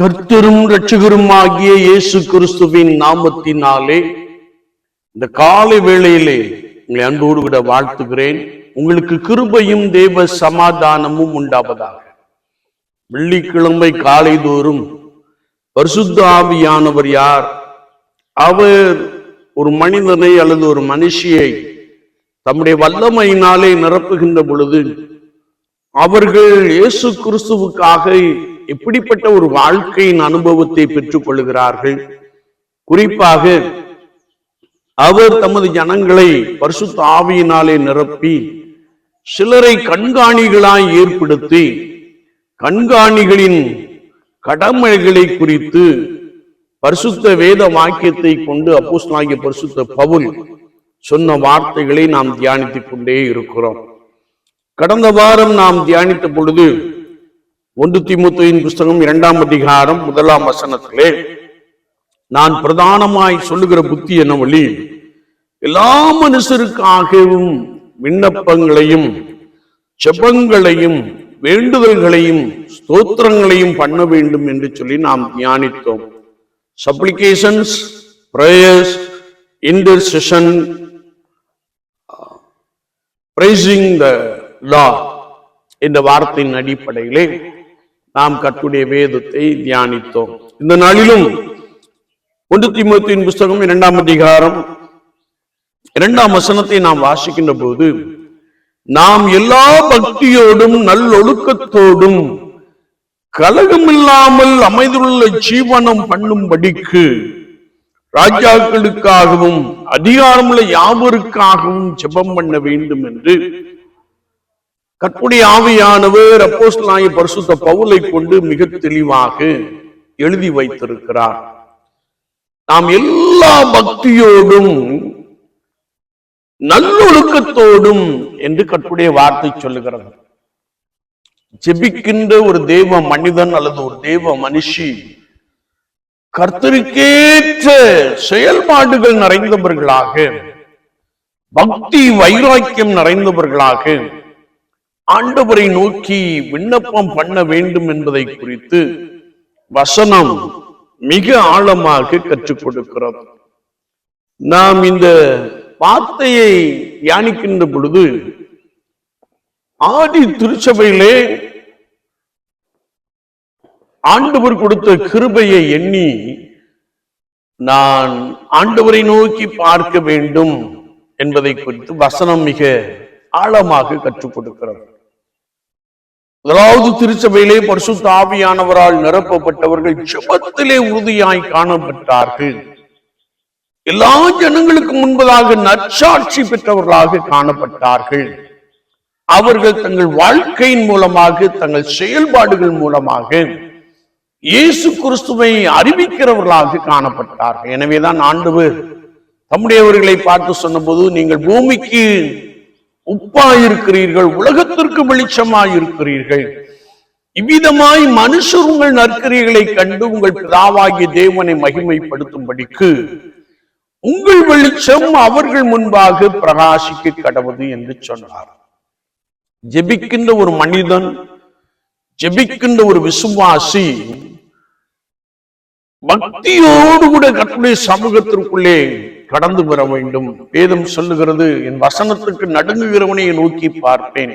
கர்த்தரும் ரட்சகரும் ஆகிய இயேசு கிறிஸ்துவின் நாமத்தினாலே இந்த காலை வேளையிலே உங்களை அன்போடு விட வாழ்த்துகிறேன். உங்களுக்கு கிருபையும் தேவ சமாதானமும் உண்டாவதாக. வெள்ளிக்கிழமை காலை தோறும் பரிசுத்த ஆவியானவர் யார்? அவர் ஒரு மனிதனை அல்லது ஒரு மனுஷியை தம்முடைய வல்லமையினாலே நிரப்புகின்ற பொழுது அவர்கள் இயேசு கிறிஸ்துவுக்காக எப்படிப்பட்ட ஒரு வாழ்க்கையின் அனுபவத்தை பெற்றுக் கொள்கிறார்கள் குறிப்பாக அவர் தமது ஜனங்களை பரிசுத்த ஆவியினாலே நிரப்பி சிலரை கண்காணிகளாய் ஏற்படுத்தி கண்காணிகளின் கடமைகளை குறித்து பரிசுத்த வேத வாக்கியத்தை கொண்டு அப்போஸ்தலனாகிய பரிசுத்த பவுல் சொன்ன வார்த்தைகளை நாம் தியானித்துக் கொண்டே இருக்கிறோம். கடந்த வாரம் நாம் தியானித்த பொழுது ஒன்று திமுத்தின் புஸ்தகம் இரண்டாம் அதிகாரம் முதலாம் வசனத்திலே நான் பிரதானமாய் சொல்லுகிற புத்தி என்ன வழி எல்லா மனுஷருக்காகவும் விண்ணப்பங்களையும் செபங்களையும் வேண்டுதல்களையும் ஸ்தோத்திரங்களையும் பண்ண வேண்டும் என்று சொல்லி நாம் தியானித்தோம். Supplications prayers intercession praising the Lord இந்த வார்த்தையின் அடிப்படையிலே நாம் கட்டுடைய வேதத்தை தியானித்தோம். இந்த நாளிலும் ஒன்று திமுத்தின் புஸ்தகம் இரண்டாம் அதிகாரம் இரண்டாம் வசனத்தை நாம் வாசிக்கின்ற போது நாம் எல்லா பக்தியோடும் நல்லொழுக்கத்தோடும் கலகமில்லாமல் அமைந்துள்ள ஜீவனம் பண்ணும்படிக்கு ராஜாக்களுக்காகவும் அதிகாரமுள்ள யாவருக்காகவும் ஜெபம் பண்ண வேண்டும் என்று கற்புடைய ஆவியானவர் அப்போஸ்தலனாகிய பரிசுத்த பவுலை கொண்டு மிக தெளிவாக எழுதி வைத்திருக்கிறார். நாம் எல்லா பக்தியோடும் நல்லொழுக்கத்தோடும் என்று கற்புடைய வார்த்தை சொல்லுகிறது. ஜெபிக்கின்ற ஒரு தேவ மனிதன் அல்லது ஒரு தேவ மனுஷி கர்த்தருக்கேற்ற செயல்பாடுகள் நிறைந்தவர்களாக பக்தி வைராக்கியம் நிறைந்தவர்களாக ஆண்டவரை நோக்கி விண்ணப்பம் பண்ண வேண்டும் என்பதை குறித்து வசனம் மிக ஆழமாக கற்றுக் கொடுக்கிறது. நாம் இந்த வார்த்தையை தியானிக்கின்ற பொழுது ஆதி திருச்சபையிலே ஆண்டவர் கொடுத்த கிருபையை எண்ணி நான் ஆண்டவரை நோக்கி பார்க்க வேண்டும் என்பதை குறித்து வசனம் மிக ஆழமாக கற்றுக் கொடுக்கிறது. முதலாவது திருச்சபையிலே பரிசுத்த ஆவியானவரால் நிரப்பப்பட்டவர்கள் ஜபத்திலே உறுதியாய் காணப்பட்டார்கள். எல்லா ஜனங்களுக்கு முன்பதாக நற்சாட்சி பெற்றவர்களாக காணப்பட்டார்கள். அவர்கள் தங்கள் வாழ்க்கையின் மூலமாக தங்கள் செயல்பாடுகள் மூலமாக இயேசு கிறிஸ்துவை அறிவிக்கிறவர்களாக காணப்பட்டார்கள். எனவேதான் ஆண்டவர் தம்முடையவர்களை பார்த்து சொன்னபோது நீங்கள் பூமிக்கு உப்பாயிருக்கிறீர்கள் உலகத்திற்கு வெளிச்சமாயிருக்கிறீர்கள். இவ்விதமாய் மனுஷர் உங்கள் நற்கரிகளை கண்டு உங்கள் பிதாவாகிய தேவனை மகிமைப்படுத்தும்படிக்கு உங்கள் வெளிச்சம் அவர்கள் முன்பாக பிரகாசிக்க கடவுது என்று சொன்னார். ஜெபிக்கின்ற ஒரு மனிதன் ஜெபிக்கின்ற ஒரு விசுவாசி பக்தியோடு கூட கட்டுடைய சமூகத்திற்குள்ளே கடந்து வர வேண்டும். வேதம் சொல்லுகிறது என் வசனத்துக்கு நடுங்குகிறவனை நோக்கி பார்ப்பேன்.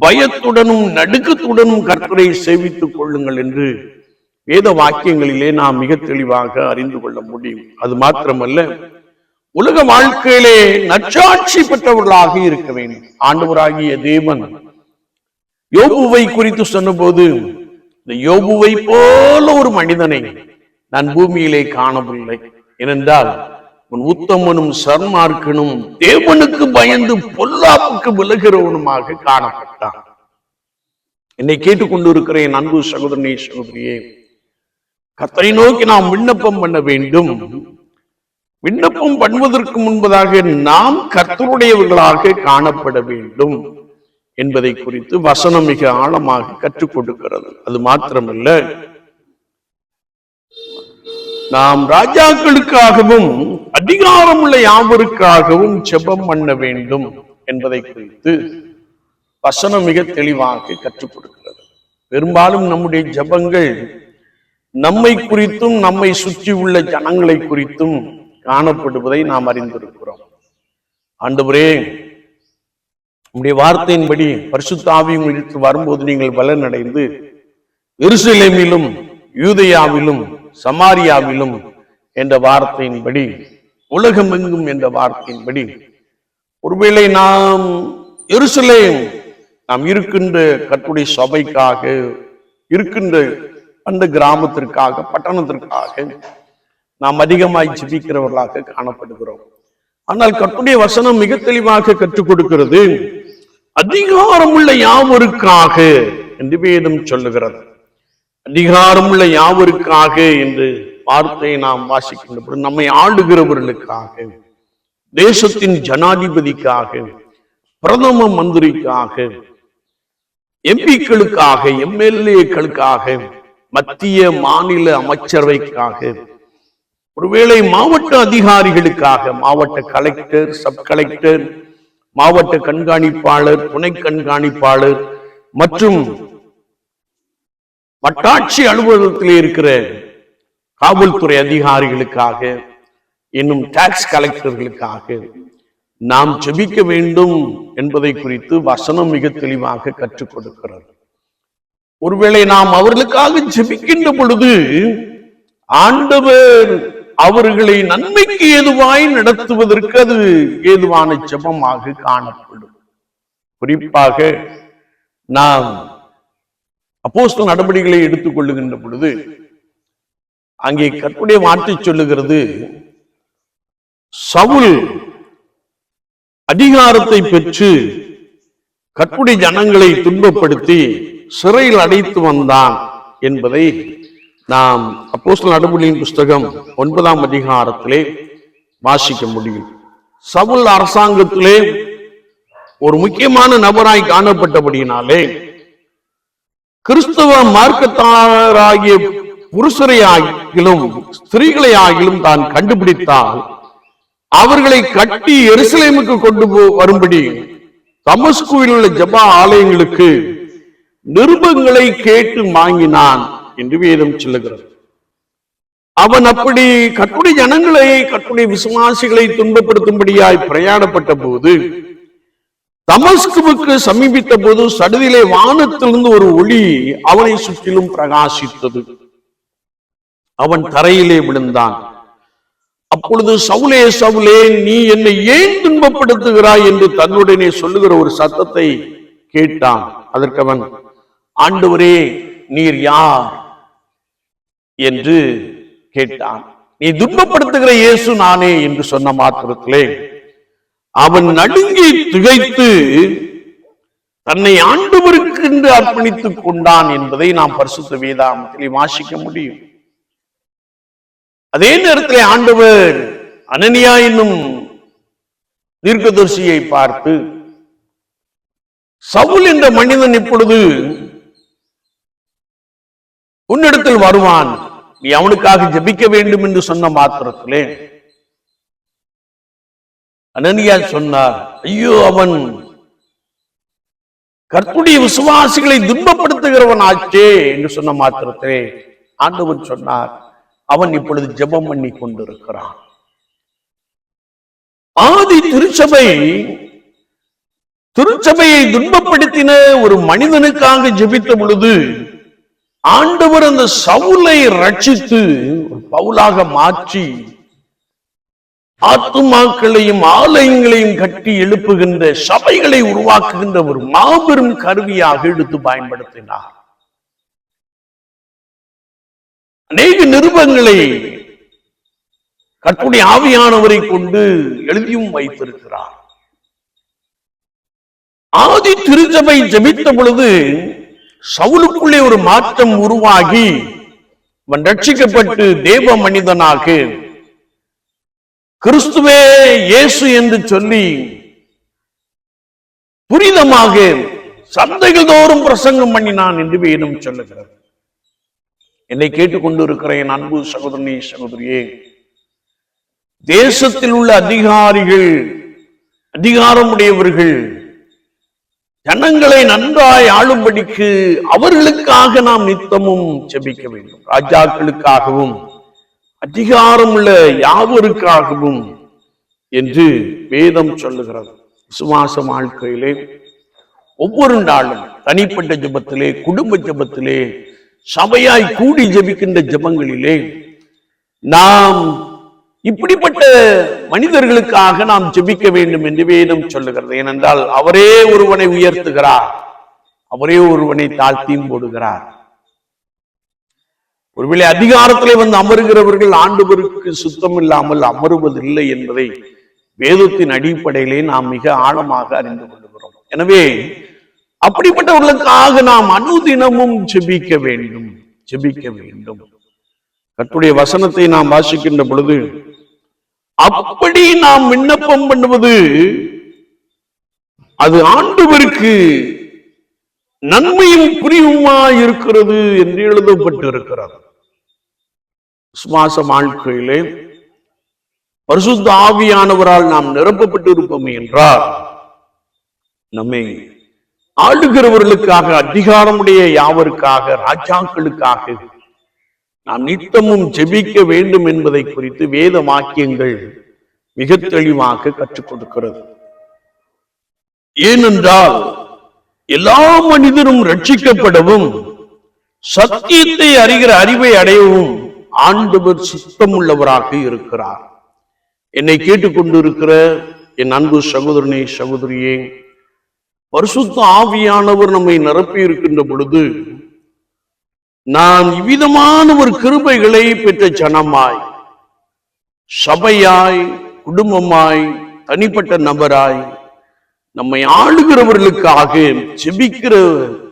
பயத்துடனும் நடுக்கத்துடனும் கற்பனை சேவித்துக் கொள்ளுங்கள் என்று வேத வாக்கியங்களிலே நாம் மிக தெளிவாக அறிந்து கொள்ள முடியும். அது மாத்திரமல்ல உலக வாழ்க்கையிலே நச்சாட்சி பெற்றவர்களாக இருக்க வேண்டும். ஆண்டவராகிய தேவன் யோபுவை குறித்து சொன்னபோது இந்த யோபுவை போல ஒரு மனிதனை நான் பூமியிலே காணவில்லை. ஏனென்றால் உன் உத்தமனும் சர்மார்க்கனும் தேவனுக்கு பயந்து பொல்லாப்புக்கு விலகிறவனுமாக காணப்பட்டான். என்னை கேட்டுக்கொண்டிருக்கிறேன் அன்பு சகோதரனே சகோதரியே கத்தரை நோக்கி நாம் விண்ணப்பம் பண்ண வேண்டும். விண்ணப்பம் பண்ணுவதற்கு முன்பதாக நாம் கர்த்தருடையவர்களாக காணப்பட வேண்டும் என்பதை குறித்து வசனம் மிக ஆழமாக கற்றுக் கொடுக்கிறது. அது மாத்திரமல்ல நாம் ராஜாக்களுக்காகவும் அதிகாரமுள்ள யாவருக்காகவும் ஜெபம் பண்ண வேண்டும் என்பதை குறித்து வசனம் மிக தெளிவாக கற்றுக் கொடுக்கிறது. பெரும்பாலும் நம்முடைய ஜெபங்கள் நம்மை குறித்தும் நம்மை சுற்றி உள்ள ஜனங்களை குறித்தும் காணப்படுவதை நாம் அறிந்திருக்கிறோம். ஆண்டவரே நம்முடைய வார்த்தையின்படி பரிசுத்தாவி உங்களுக்கு வரும்போது நீங்கள் பலனடைந்து எருசலேமிலும் யூதயாவிலும் சமாரியாவிலும் என்ற வார்த்தையின்படி உலகமெங்கும் என்ற வார்த்தையின்படி ஒருவேளை நாம் எருசலேம் நாம் இருக்கின்ற கட்டுடைய சபைக்காக இருக்கின்ற அந்த கிராமத்திற்காக பட்டணத்திற்காக நாம் அதிகமாய் ஜிபிக்கிறவர்களாக காணப்படுகிறோம். ஆனால் கட்டுடைய வசனம் மிக தெளிவாக கற்றுக் கொடுக்கிறது. அதிகாரமுள்ள யாவருக்காக என்று வேதம் சொல்லுகிறது. அதிகாரமுள்ள யாவருக்காக என்று வார்த்தையை நாம் வாசிக்கின்ற நம்மை ஆளுகிறவர்களுக்காக தேசத்தின் ஜனாதிபதிக்காக பிரதம மந்திரிக்காக எம்பிக்களுக்காக எம்எல்ஏக்களுக்காக மத்திய மாநில அமைச்சரவைக்காக ஒருவேளை மாவட்ட அதிகாரிகளுக்காக மாவட்ட கலெக்டர் சப் கலெக்டர் மாவட்ட கண்காணிப்பாளர் துணை கண்காணிப்பாளர் மற்றும் வட்டாட்சி அலுவலகத்தில் இருக்கிற காவல்துறை அதிகாரிகளுக்காக இன்னும் டாக்ஸ் கலெக்டர்களுக்காக நாம் ஜெபிக்க வேண்டும் என்பதை குறித்து வசனம் மிக தெளிவாக கற்றுக் கொடுக்கிறது. ஒருவேளை நாம் அவர்களுக்காக ஜெபிக்கின்ற பொழுது ஆண்டவர் அவர்களை நன்மைக்கு ஏதுவாய் நடத்துவதற்கு அது ஏதுவான ஜெபமாக காணப்படும். குறிப்பாக நாம் அப்போஸ்தல் நடவடிக்கைகளை எடுத்துக் கொள்ளுகின்ற பொழுது அங்கே கற்புடைய வார்த்தை சொல்லுகிறது சவுல் அதிகாரத்தை பெற்று கற்புடைய ஜனங்களை துன்பப்படுத்தி சிறையில் அடைத்து வந்தான் என்பதை நாம் அப்போஸ்தல் நடவடிக்கையின் புஸ்தகம் ஒன்பதாம் அதிகாரத்திலே வாசிக்க முடியும். சவுல் அரசாங்கத்திலே ஒரு முக்கியமான நபராய் காணப்பட்டபடியினாலே கிறிஸ்தவ மார்க்கத்தாராகிய புருஷரை ஆகிலும் ஸ்திரீகளை ஆகிலும் தான் கண்டுபிடித்தால் அவர்களை கட்டி எருசலேமுக்கு கொண்டு போ வரும்படி தமஸ்குவில் உள்ள ஜபா ஆலயங்களுக்கு நிருபங்களை கேட்டு வாங்கினான் என்று வேதம் சொல்லுகிறது. அவன் அப்படி கட்டுடைய ஜனங்களை கட்டுடைய விசுவாசிகளை துன்பப்படுத்தும்படியாய் பிரயாணப்பட்ட போது தமஸ்குவுக்கு சமீபித்த போது சடுதிலே வானத்திலிருந்து ஒரு ஒளி அவனை சுற்றிலும் பிரகாசித்தது. அவன் தரையிலே விழுந்தான். அப்பொழுது சவுலே சவுலே நீ என்னை ஏன் துன்பப்படுத்துகிறாய் என்று தன்னுடனே சொல்லுகிற ஒரு சத்தத்தை கேட்டான். அதற்கு அவன் ஆண்டவரே நீர் யார்? என்று கேட்டான். நீ துன்பப்படுத்துகிற இயேசு நானே என்று சொன்ன மாத்திரத்திலே அவன் நடுங்கி திகைத்து தன்னை ஆண்டவருக்கு என்று அர்ப்பணித்துக் கொண்டான் என்பதை நாம் பரிசுத்த வேதாமத்தில் வாசிக்க முடியும். அதே நேரத்திலே ஆண்டவர் அனனியா என்னும் தீர்க்கதரிசியை பார்த்து சவுல் என்ற மனிதன் இப்பொழுது உன்னிடத்தில் வருவான். நீ அவனுக்காக ஜெபிக்க வேண்டும் என்று சொன்ன மாத்திரத்திலே அனனியா சொன்னார் ஐயோ அவன் கர்த்துடைய விசுவாசிகளை துன்பப்படுத்துகிறவன் ஆச்சே என்று சொன்ன மாத்திரத்திலே ஆண்டவன் சொன்னார் அவன் இப்பொழுது ஜெபம் பண்ணி கொண்டிருக்கிறான். ஆதி திருச்சபை திருச்சபையை துன்பப்படுத்தின ஒரு மனிதனுக்காக ஜெபித்த பொழுது ஆண்டவர் அந்த சவுலை ரட்சித்து ஒரு பவுலாக மாற்றி ஆத்துமாக்களையும் ஆலயங்களையும் கட்டி எழுப்புகின்ற சபைகளை உருவாக்குகின்ற ஒரு மாபெரும் கருவியாக எடுத்து பயன்படுத்தினார். அநேக நிருபங்களை கட்டுடைய ஆவியானவரை கொண்டு எழுதியும் வைத்திருக்கிறார். ஆதி திருச்சபை ஜபித்த பொழுது சவுலுக்குள்ளே ஒரு மாற்றம் உருவாகி அவன் ரட்சிக்கப்பட்டு தேவ மனிதனாக கிறிஸ்துவே இயேசு என்று சொல்லி புரிதமாக சந்தைகள் தோறும் பிரசங்கம் பண்ணினான் என்று வேதம் சொல்லுகிறது. என்னை கேட்டுக்கொண்டு இருக்கிற என் அன்பு சகோதரனே சகோதரியே தேசத்தில் உள்ள அதிகாரிகள் அதிகாரமுடையவர்கள் ஜனங்களை நன்றாய் ஆளும்படிக்கு அவர்களுக்காக நாம் நித்தமும் செபிக்க வேண்டும். ராஜாக்களுக்காகவும் அதிகாரமுள்ள யாவருக்காகவும் என்று வேதம் சொல்லுகிறது. விசுவாச வாழ்க்கையிலே ஒவ்வொரு நாளும் தனிப்பட்ட ஜெபத்திலே குடும்ப ஜெபத்திலே சபையாய் கூடி ஜெபிக்கின்ற ஜெபங்களிலே நாம் இப்படிப்பட்ட மனிதர்களுக்காக நாம் ஜெபிக்க வேண்டும் என்று வேதம் சொல்லுகிறது. ஏனென்றால் அவரே ஒருவனை உயர்த்துகிறார். அவரே ஒருவனை தாழ்த்தியும் போடுகிறார். ஒருவேளை அதிகாரத்திலே வந்து அமருகிறவர்கள் ஆண்டவருக்கு சுத்தம் இல்லாமல் அமருவதில்லை என்பதை வேதத்தின் அடிப்படையிலே நாம் மிக ஆழமாக அறிந்து கொள்கிறோம். எனவே அப்படிப்பட்டவர்களுக்காக நாம் அனுதினமும் செபிக்க வேண்டும் செபிக்க வேண்டும். கர்த்தருடைய வசனத்தை நாம் வாசிக்கின்ற பொழுது அப்படி நாம் விண்ணப்பம் பண்ணுவது அது ஆண்டவருக்கு நன்மையும் புரியுமா இருக்கிறது என்று எழுதப்பட்டு இருக்கிறது சுவாச வாழ்க்கையிலே பரிசுத்த ஆவியானவரால் நாம் நிரப்பப்பட்டு இருப்போம் என்றால் நம்மை ஆளுகிறவர்களுக்காக அதிகாரமுடைய யாவருக்காக ராஜாக்களுக்காக நாம் நித்தமும் ஜெபிக்க வேண்டும் என்பதை குறித்து வேத வாக்கியங்கள் மிக தெளிவாக கற்றுக் கொடுக்கிறது. ஏனென்றால் எல்லா மனிதரும் ரட்சிக்கப்படவும் சத்தியத்தை அறிகிற அறிவை அடையவும் ஆண்டவர் சுத்தமுள்ளவராக இருக்கிறார். என்னை கேட்டுக்கொண்டிருக்கிற என் அன்பு சகோதரனே சகோதரியே பரிசுத்த ஆவியானவர் நம்மை நிரப்பி இருக்கின்ற பொழுது நாம் இவ்விதமான ஒரு கிருபைகளை பெற்ற ஜனமாய் சபையாய் குடும்பமாய் தனிப்பட்ட நபராய் நம்மை ஆளுகிறவர்களுக்காக செபிக்கிற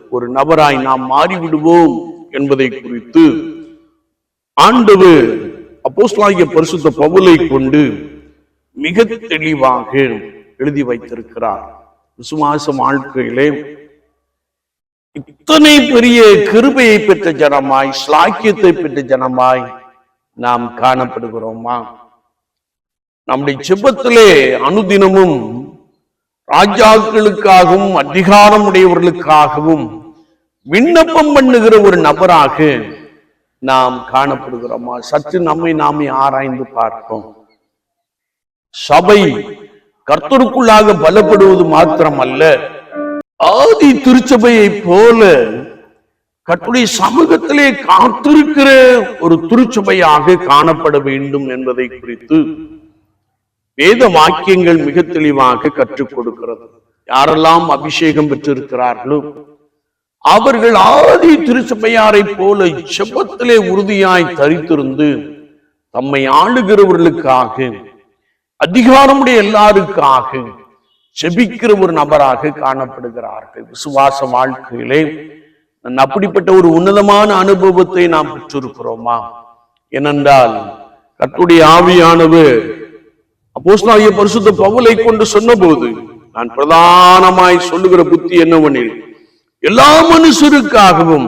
ஒரு நபராய் நாம் மாறிவிடுவோம் என்பதை குறித்து ஆண்டவர் அப்போஸ்லாகிய பரிசுத்த பவுலை கொண்டு மிக தெளிவாக எழுதி வைத்திருக்கிறார். விசுவாச வாழ்க்கையிலே இத்தனை பெரிய கிருபையை பெற்ற ஜனமாய் ஸ்லாக்கியத்தை பெற்ற ஜனமாய் நாம் காணப்படுகிறோமா? நம்முடைய செபத்திலே அனுதினமும் ராஜாக்களுக்காகவும் அதிகாரம் உடையவர்களுக்காகவும் விண்ணப்பம் பண்ணுகிற ஒரு நபராக நாம் காணப்படுகிறோமா? சற்று நம்மை நாமே ஆராய்ந்து பார்ப்போம். சபை கர்த்தருக்குள்ளாக பலப்படுவது மாத்திரமல்ல. ஆதி திருச்சபையை போல கட்டுடைய சமூகத்திலே காத்திருக்கிற ஒரு திருச்சபையாக காணப்பட வேண்டும் என்பதை குறித்து வேத வாக்கியங்கள் மிக தெளிவாக கற்றுக் கொடுக்கிறது. யாரெல்லாம் அபிஷேகம் பெற்றிருக்கிறார்களோ அவர்கள் ஆதி திருச்சபையாரை போல செப்பத்திலே உறுதியாய் தரித்திருந்து தம்மை ஆளுகிறவர்களுக்காக அதிகாரமுடைய எல்லாருக்காக செபிக்கிற ஒரு நபராக காணப்படுகிறார்கள். விசுவாச வாழ்க்கையிலே அப்படிப்பட்ட ஒரு உன்னதமான அனுபவத்தை நாம் பெற்றிருக்கிறோமா? ஏனென்றால் கட்டுடைய ஆவியானவர் அப்போஸ்தலனாகிய பரிசுத்த பவுலை கொண்டு சொன்னபோது நான் பிரதானமாய் சொல்லுகிற புத்தி என்னவெனில் எல்லா மனுஷருக்காகவும்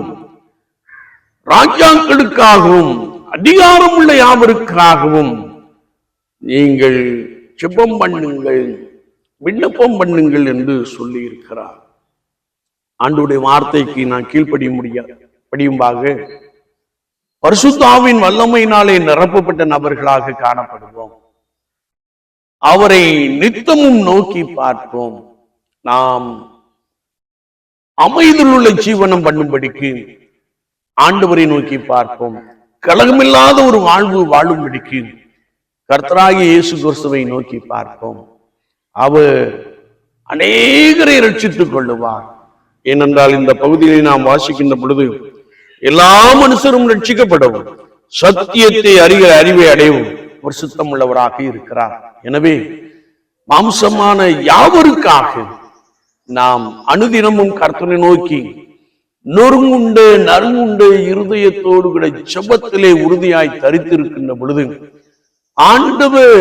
ராஜாக்களுக்காகவும் அதிகாரம் உள்ள யாவருக்காகவும் நீங்கள் ஜெபம் பண்ணுங்கள் விண்ணப்பம் பண்ணுங்கள் என்று சொல்லி இருக்கிறார் ஆண்டுடைய வார்த்தைக்கு நான் கீழ்ப்படிய முடியாது படியும்பாக பரிசுத்தாவின் வல்லமையினாலே நிரப்பப்பட்ட நபர்களாக காணப்படுவோம். அவரை நித்தமும் நோக்கி பார்ப்போம். நாம் அமைதியுள்ள ஜீவனம் பண்ணும்படிக்கு ஆண்டவரை நோக்கி பார்ப்போம். கலகமில்லாத ஒரு வாழ்வு வாழும்படிக்கு கர்த்தராகி இயேசு கிறிஸ்துவை நோக்கி பார்ப்போம். அவர் அநேகரை ரட்சித்துக் கொள்ளுவார். ஏனென்றால் இந்த பகுதியை நாம் வாசிக்கின்ற பொழுது எல்லா மனுஷரும் ரட்சிக்கப்படவும் சத்தியத்தை அறிகிற அறிவை அடையவும் ஒரு சுத்தம் உள்ளவராக இருக்கிறார். எனவே மாம்சமான யாவருக்காக நாம் அனுதினமும் கர்த்தனை நோக்கி நொறுங்குண்டு நறுங்குண்டு இருதயத்தோடு கூட செபத்திலே உறுதியாய் தரித்திருக்கின்ற பொழுது ஆண்டவர்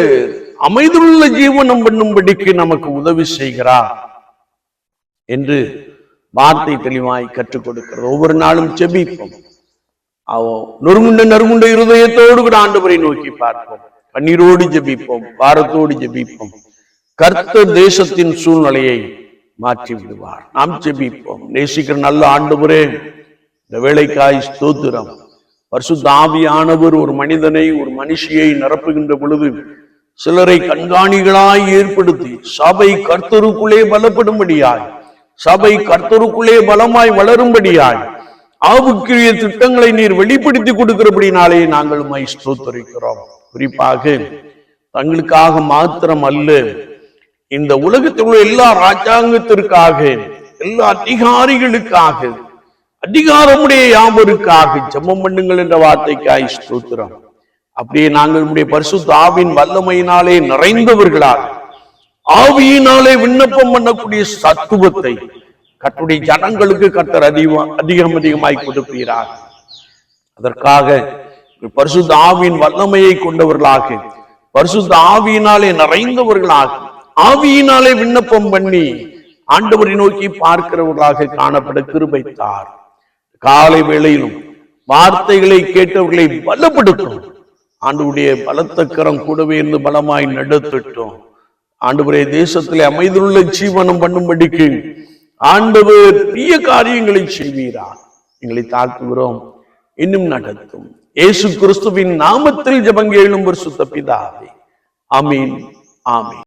அமைதுள்ள ஜீவனம் பண்ணும்படிக்கு நமக்கு உதவி செய்கிறார் என்று வார்த்தை தெளிவாய் கற்றுக் கொடுக்கிறது. ஒவ்வொரு நாளும் செபிப்போம். அவோ நொறுங்குண்ட நறுங்குண்ட இருதயத்தோடு கூட ஆண்டவரை நோக்கி பார்ப்போம். கண்ணீரோடு ஜெபிப்போம் வாரத்தோடு ஜெபிப்போம். கர்த்த தேசத்தின் சூழ்நிலையை மாற்றி விடுவார். நாம் ஜெபிப்போம். நேசிக்கிற நல்ல ஆண்டவரே இந்த வேலைக்காய் ஸ்தோத்திரம். வருஷ ஆவியானவர் ஒரு மனிதனை ஒரு மனுஷியை நிரப்புகின்ற பொழுது சிலரை கண்காணிகளாய் ஏற்படுத்தி சபை கர்த்தருக்குள்ளே பலப்படும்படியாய் சபை கர்த்தருக்குள்ளே பலமாய் வளரும்படியாய் ஆவுக்குரிய திட்டங்களை நீர் வெளிப்படுத்தி கொடுக்கிறபடினாலே நாங்கள் மை ஸ்தோத்தரிக்கிறோம். குறிப்பாக தங்களுக்காக மாத்திரம் அல்ல இந்த உலகத்தில் உள்ள எல்லா ராஜாங்கத்திற்காக எல்லா அதிகாரிகளுக்காக அதிகாரமுடைய யாவருக்காக ஜெபம் பண்ணுங்கள் என்ற வார்த்தைக்காய் ஸ்தோத்திரம். அப்படியே நாங்கள் நம்முடைய பரிசுத்த ஆவின் வல்லமையினாலே நிறைந்தவர்களாக ஆவியினாலே விண்ணப்பம் பண்ணக்கூடிய சத்துவத்தை கட்டுடைய ஜனங்களுக்கு கத்தர் அதிகம் அதிகம் அதிகமாய் கொடுப்பீராக. அதற்காக பரிசுத்த ஆவியின் வல்லமையை கொண்டவர்களாக பரிசுத்த ஆவியினாலே நிறைந்தவர்களாக ஆவியினாலே விண்ணப்பம் பண்ணி ஆண்டவரை நோக்கி பார்க்கிறவர்களாக காணப்பட கிருபைத்தார். காலை வேளையிலும் வார்த்தைகளை கேட்டவர்களை பலப்படுத்தும். ஆண்டவருடைய பலத்த கரம் கூடவே இருந்து பலமாய் நடத்திட்டோம். ஆண்டவரே தேசத்திலே அமைதியுள்ள ஜீவனம் பண்ணும்படிக்கு ஆண்டவர் பெரிய காரியங்களை செய்வீரா எங்களை தாக்குகிறோம் இன்னும் நடத்தும். இயேசு கிறிஸ்துவின் நாமத்தில் ஜபங்க ஒரு சுத்த பிதாவே. ஆமீன் ஆமீன்.